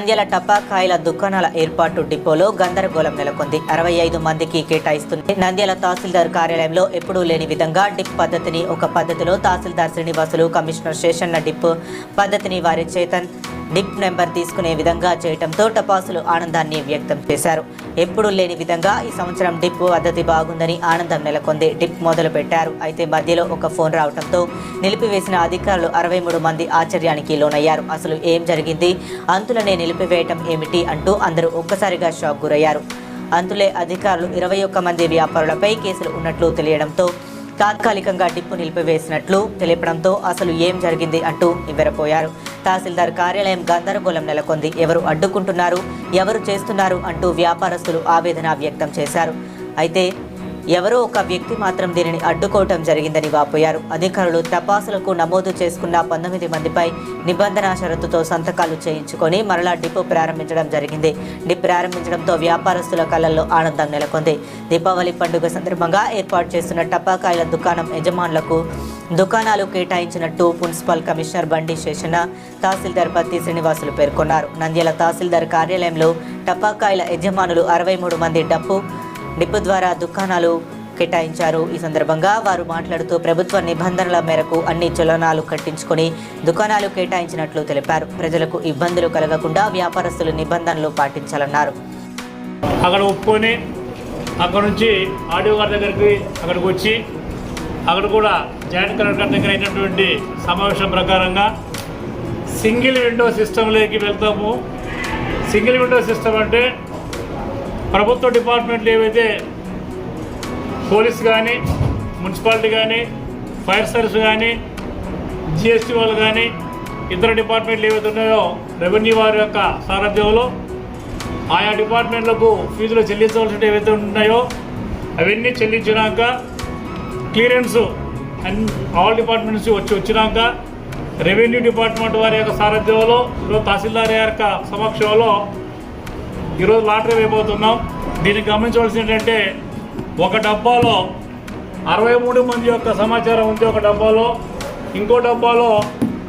నంద్యాల టపాకాయల దుకాణాల ఏర్పాటు డిపోలో గందరగోళం నెలకొంది. అరవై ఐదు మందికి కేటాయిస్తుంది. నంద్యాల తహసీల్దార్ కార్యాలయంలో ఎప్పుడూ లేని విధంగా డిప్ పద్ధతిని ఒక పద్ధతిలో తహసీల్దార్ శ్రీనివాసులు కమిషనర్ శేషన్న డిప్ పద్ధతిని వారి చేతన్ డిప్ నెంబర్ తీసుకునే విధంగా చేయటంతో టపాసులు ఆనందాన్ని వ్యక్తం చేశారు. ఎప్పుడూ లేని విధంగా ఈ సంవత్సరం డిప్ పద్ధతి బాగుందని ఆనందం నెలకొంది. డిప్ మొదలు పెట్టారు అయితే మధ్యలో ఒక ఫోన్ రావడంతో నిలిపివేసిన అధికారులు అరవై మూడు మంది ఆశ్చర్యానికి లోనయ్యారు. అసలు ఏం జరిగింది? అంతులనే నిలిపివేయటం ఏమిటి అంటూ అందరూ ఒక్కసారిగా షాక్ గురయ్యారు. అంతులే అధికారులు ఇరవై ఒక్క మంది వ్యాపారులపై కేసులు ఉన్నట్లు తెలియడంతో తాత్కాలికంగా డిప్పు నిలిపివేసినట్లు తెలపడంతో అసలు ఏం జరిగింది అంటూ నివ్వెరపోయారు. తహసీల్దార్ కార్యాలయం గందరగోళం నెలకొంది. ఎవరు అడ్డుకుంటున్నారు ఎవరు చేస్తున్నారు అంటూ వ్యాపారస్తులు ఆవేదన వ్యక్తం చేశారు. అయితే ఎవరో ఒక వ్యక్తి మాత్రం దీనిని అడ్డుకోవటం జరిగిందని వాపోయారు. అధికారులు తపాసులకు నమోదు చేసుకున్న పంతొమ్మిది మందిపై నిబంధన షరతుతో సంతకాలు చేయించుకొని మరలా డిపో ప్రారంభించడం జరిగింది. డిప్ ప్రారంభించడంతో వ్యాపారస్తుల కళ్ళల్లో ఆనందం నెలకొంది. దీపావళి పండుగ సందర్భంగా ఏర్పాటు చేస్తున్న టపాకాయల దుకాణం యజమానులకు దుకాణాలు కేటాయించినట్టు మున్సిపల్ కమిషనర్ బండి శేషన తహసీల్దార్ పత్తి శ్రీనివాసులు పేర్కొన్నారు. నంద్యాల తహసీల్దార్ కార్యాలయంలో టపాకాయల యజమానులు అరవై మూడు మంది డప్పు డిప్పు ద్వారా దుకాణాలు కేటాయించారు. ఈ సందర్భంగా వారు మాట్లాడుతూ ప్రభుత్వ నిబంధనల మేరకు అన్ని చలనాలు కట్టించుకొని దుకాణాలు కేటాయించినట్లు తెలిపారు. ప్రజలకు ఇబ్బందులు కలగకుండా వ్యాపారస్తులు నిబంధనలు పాటించాలన్నారు. అక్కడ ఒప్పుకొని అక్కడ నుంచి ఆడియో గారి దగ్గరికి అక్కడికి వచ్చి అక్కడ కూడా జాయింట్ కలెక్టర్ దగ్గర అయినటువంటి సమావేశం ప్రకారంగా సింగిల్ విండో సిస్టంలోకి వెళ్తాము. సింగిల్ విండో సిస్టమ్ అంటే ప్రభుత్వ డిపార్ట్మెంట్లు ఏవైతే పోలీస్ కానీ మున్సిపాలిటీ కానీ ఫైర్ సర్వీస్ కానీ జిఎస్టీ వాళ్ళు కానీ ఇతర డిపార్ట్మెంట్లు ఏవైతే ఉన్నాయో రెవెన్యూ వారి యొక్క సారథ్యంలో ఆయా డిపార్ట్మెంట్లకు ఫీజులు చెల్లించవలసినవి ఏవైతే ఉన్నాయో అవన్నీ చెల్లించినాక క్లియరెన్స్ అండ్ ఆల్ డిపార్ట్మెంట్స్ వచ్చి వచ్చినాక రెవెన్యూ డిపార్ట్మెంట్ వారి యొక్క సారథ్యంలో తహసీల్దార్ యొక్క సమక్షంలో ఈరోజు లాటరీ వేయబోతున్నాం. దీన్ని గమనించవలసింది ఏంటంటే ఒక డబ్బాలో అరవై మూడు మంది యొక్క సమాచారం ఉంది ఒక డబ్బాలో. ఇంకో డబ్బాలో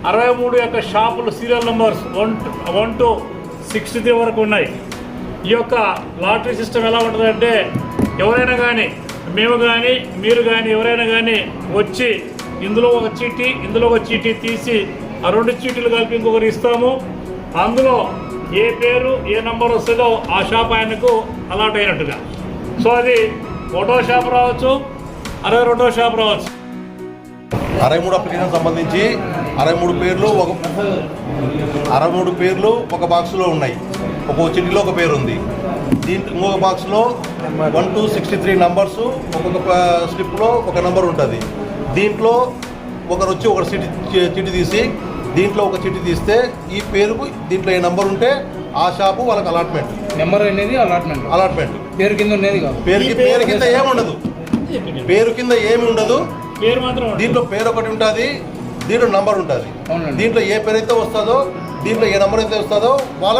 అరవై మూడు యొక్క షాపులు serial numbers one one two sixty వరకు ఉన్నాయి. ఈ యొక్క లాటరీ సిస్టమ్ ఎలా ఉంటుందంటే ఎవరైనా కానీ మేము కానీ మీరు కానీ ఎవరైనా కానీ వచ్చి ఇందులో ఒక చీటీ ఇందులో ఒక చీటీ తీసి ఆ రెండు చీటీలు కలిపి ఇంకొకరు ఇస్తాము. అందులో ఏ పేరు ఏ నంబర్ వస్తుందో ఆ షాప్ ఆయనకు అలాట్ అయినట్టుగా. సో అది ఒకటో షాప్ రావచ్చు అరవై రెండో షాప్ రావచ్చు. అరవై మూడు అప్లికేషన్ సంబంధించి అరవై మూడు పేర్లు ఒక అరవై మూడు పేర్లు ఒక బాక్స్లో ఉన్నాయి. ఒక చిటిలో ఒక పేరు ఉంది. దీంట్లో ఇంకొక బాక్స్లో one two sixty three numbers ఒక్కొక్క స్లిప్లో ఒక నెంబర్ ఉంటుంది. దీంట్లో ఒకరు వచ్చి ఒక సిటీ చిటి తీసి దీంట్లో ఒక చిట్టి తీస్తే ఈ పేరుకు దీంట్లో ఏ నెంబర్ ఉంటే ఆ షాపు వాళ్ళకి అలాట్మెంట్ నెంబర్ అనేది అలాట్మెంట్ అలాట్మెంట్ పేరు కింద ఉండేది కాదు. పేరుకి పేరు కింద ఏమి ఉండదు పేరు కింద ఏమి ఉండదు. పేరు మాత్రం ఉంటుంది. దీంట్లో పేరు ఒకటి ఉంటుంది దీంట్లో నంబర్ ఉంటుంది. దీంట్లో ఏ పేరు అయితే వస్తుందో దీంట్లో ఏ నంబర్ అయితే వస్తుందో వాళ్ళకు